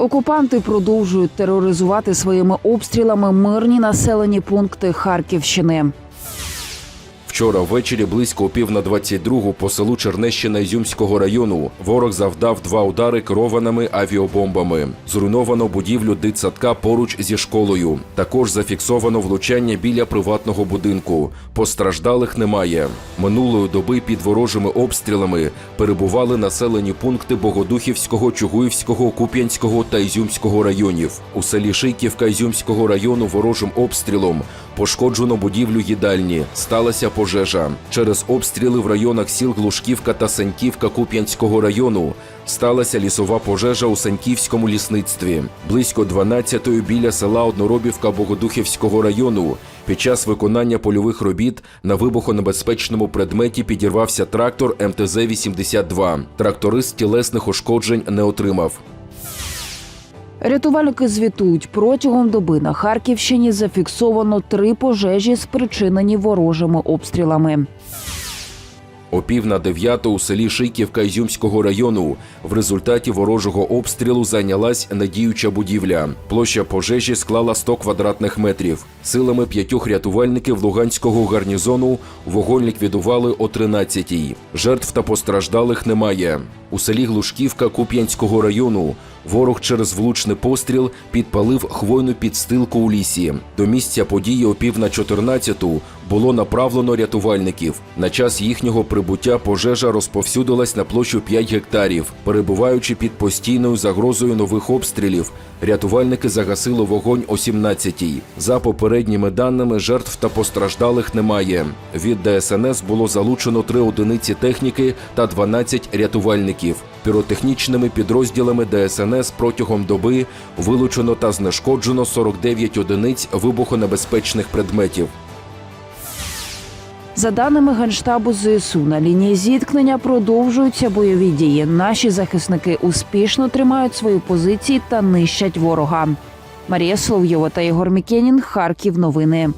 Окупанти продовжують тероризувати своїми обстрілами мирні населені пункти Харківщини. Вчора ввечері близько пів на 22 по селу Чернещина Ізюмського району ворог завдав два удари керованими авіабомбами. Зруйновано будівлю дитсадка поруч зі школою. Також зафіксовано влучання біля приватного будинку. Постраждалих немає. Минулої доби під ворожими обстрілами перебували населені пункти Богодухівського, Чугуївського, Куп'янського та Ізюмського районів. У селі Шийківка Ізюмського району ворожим обстрілом пошкоджено будівлю їдальні. Сталася пожежа. Через обстріли в районах сіл Глушківка та Саньківка Куп'янського району сталася лісова пожежа у Саньківському лісництві. Близько 12-ї біля села Одноробівка Богодухівського району. Під час виконання польових робіт на вибухонебезпечному предметі підірвався трактор МТЗ-82. Тракторист тілесних ушкоджень не отримав. Рятувальники звітують, протягом доби на Харківщині зафіксовано три пожежі, спричинені ворожими обстрілами. О пів на дев'яту у селі Шийківка Ізюмського району в результаті ворожого обстрілу зайнялась надіюча будівля. Площа пожежі склала 100 квадратних метрів. Силами п'ятьох рятувальників Луганського гарнізону вогонь ліквідували о 13-й. Жертв та постраждалих немає. У селі Глушківка Куп'янського району ворог через влучний постріл підпалив хвойну підстилку у лісі. До місця події о пів на 14-ту було направлено рятувальників. На час їхнього прибуття пожежа розповсюдилась на площу 5 гектарів. Перебуваючи під постійною загрозою нових обстрілів, рятувальники загасили вогонь о 17-й. За попередніми даними, жертв та постраждалих немає. Від ДСНС було залучено три одиниці техніки та 12 рятувальників. Піротехнічними підрозділами ДСНС протягом доби вилучено та знешкоджено 49 одиниць вибухонебезпечних предметів. За даними Генштабу ЗСУ, на лінії зіткнення продовжуються бойові дії. Наші захисники успішно тримають свої позиції та нищать ворога. Марія Соловйова та Ігор Мікенін. Харків. Новини.